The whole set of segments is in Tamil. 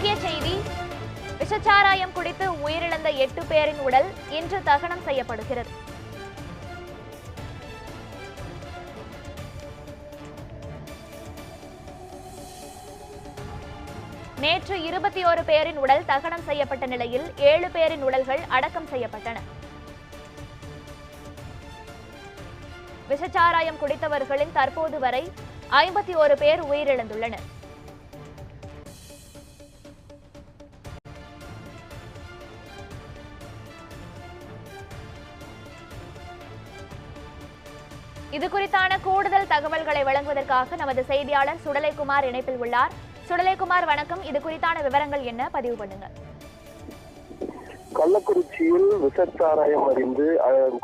முக்கிய செய்தி. விஷச்சாராயம் குடித்து உயிரிழந்த எட்டு பேரின் உடல் இன்று தகனம் செய்யப்படுகிறது. நேற்று இருபத்தி ஓரு பேரின் உடல் தகனம் செய்யப்பட்ட நிலையில் ஏழு பேரின் உடல்கள் அடக்கம் செய்யப்பட்டன. விஷச்சாராயம் குடித்தவர்களின் தற்போது வரை ஐம்பத்தி ஓரு பேர் உயிரிழந்துள்ளனர். இது குறித்தான கூடுதல் தகவல்களை வழங்குவதற்காக நமது செய்தியாளர் சுடலைக்குமார் இணைப்பில் உள்ளார். சுடலைக்குமார் வணக்கம். இது குறித்தான விவரங்கள் என்ன? பதிவு பண்ணுங்க. கள்ளக்குறிச்சியில் விஷச்சாராயம் அறிந்து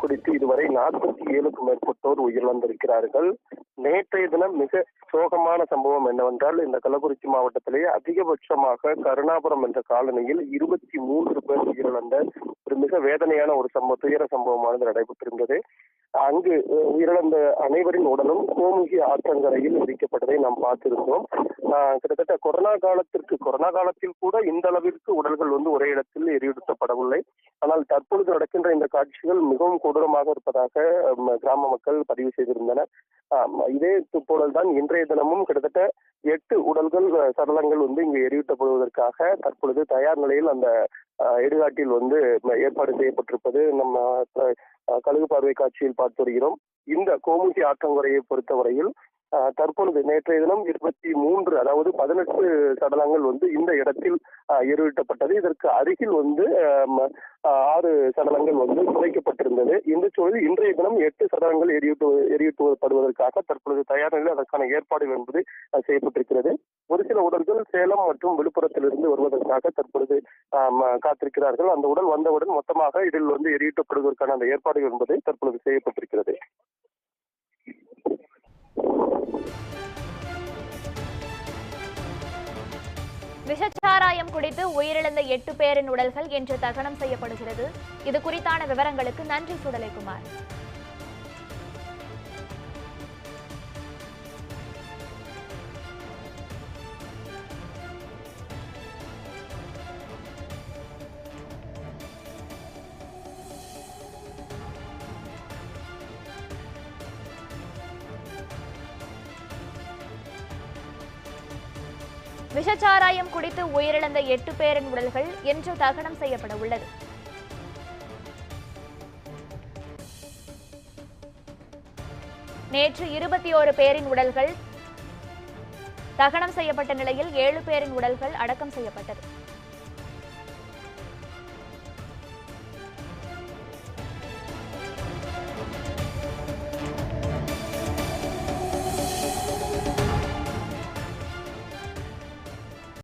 குறித்து இதுவரை நாற்பத்தி ஏழுக்கும் மேற்பட்டோர் உயிரிழந்திருக்கிறார்கள். நேற்றைய தினம் மிக சோகமான சம்பவம் என்னவென்றால் இந்த கள்ளக்குறிச்சி மாவட்டத்திலேயே அதிகபட்சமாக கருணாபுரம் என்ற காலனியில் இருபத்தி மூன்று பேர் உயிரிழந்த ஒரு மிக வேதனையான ஒரு சம்பவம் துயர சம்பவமானது நடைபெற்றிருந்தது. அங்கு உயிரிழந்த அனைவரின் உடலும் கோமுகி ஆற்றங்கரையில் விதிக்கப்பட்டதை நாம் பார்த்திருந்தோம். ஆஹ், கிட்டத்தட்ட கொரோனா காலத்திற்கு கொரோனா காலத்தில் கூட இந்த அளவிற்கு உடல்கள் வந்து ஒரே இடத்தில் எரியூட்டப்படவில்லை ஆனால் தற்பொழுது நடக்கின்ற இந்த காட்சிகள் மிகவும் கொடூரமாக இருப்பதாக கிராம மக்கள் பதிவு செய்திருந்தனர். இதே போலதான் தான் இன்றைய தினமும் கிட்டத்தட்ட எட்டு உடல்கள் சடலங்கள் வந்து இங்கு எரியூட்டப்படுவதற்காக தற்பொழுது தயார் நிலையில் அந்த எடுகாட்டில் வந்து ஏற்பாடு செய்யப்பட்டிருப்பது நம்ம கழுகு பார்வை காட்சியில் பார்த்து வருகிறோம். இந்த கோமுகி ஆற்றங்குறையை பொறுத்தவரையில் தற்பொழுது நேற்றைய தினம் இருபத்தி மூன்று அதாவது பதினெட்டு சடலங்கள் வந்து இந்த இடத்தில் எரிவிட்டப்பட்டது எருவிட்டப்பட்டது இதற்கு அருகில் வந்து ம- ஆறு சடலங்கள் வந்து புதைக்கப்பட்டிருந்தது. இந்த சூழலில் இன்றைய தினம் எட்டு சடலங்கள் எரியூட்டு எரியூட்டுவதற்காக தற்பொழுது தயார் நிலையில் அதற்கான ஏற்பாடுகள் என்பது செய்யப்பட்டிருக்கிறது. ஒரு சில உடல்கள் சேலம் மற்றும் விழுப்புரத்திலிருந்து வருவதற்காக தற்பொழுது காத்திருக்கிறார்கள். அந்த உடல் வந்தவுடன் மொத்தமாக இதில் வந்து எரியூட்டப்படுவதற்கான அந்த ஏற்பாடுகள் என்பது தற்பொழுது செய்யப்பட்டிருக்கிறது. விஷச்சாராயம் குடித்து உயிரிழந்த எட்டு பேரின் உடல்கள் இன்று தகனம் செய்யப்படுகிறது. இது குறித்தான விவரங்களுக்கு நன்றி சுடலைக்குமார் விஷச்சாராயம் குடித்து உயிரிழந்த எட்டு பேரின் உடல்கள் இன்று தகனம் செய்யப்பட உள்ளது. நேற்று இருபத்தி ஓரு பேரின் உடல்கள் தகனம் செய்யப்பட்ட நிலையில் ஏழு பேரின் உடல்கள் அடக்கம் செய்யப்பட்டது.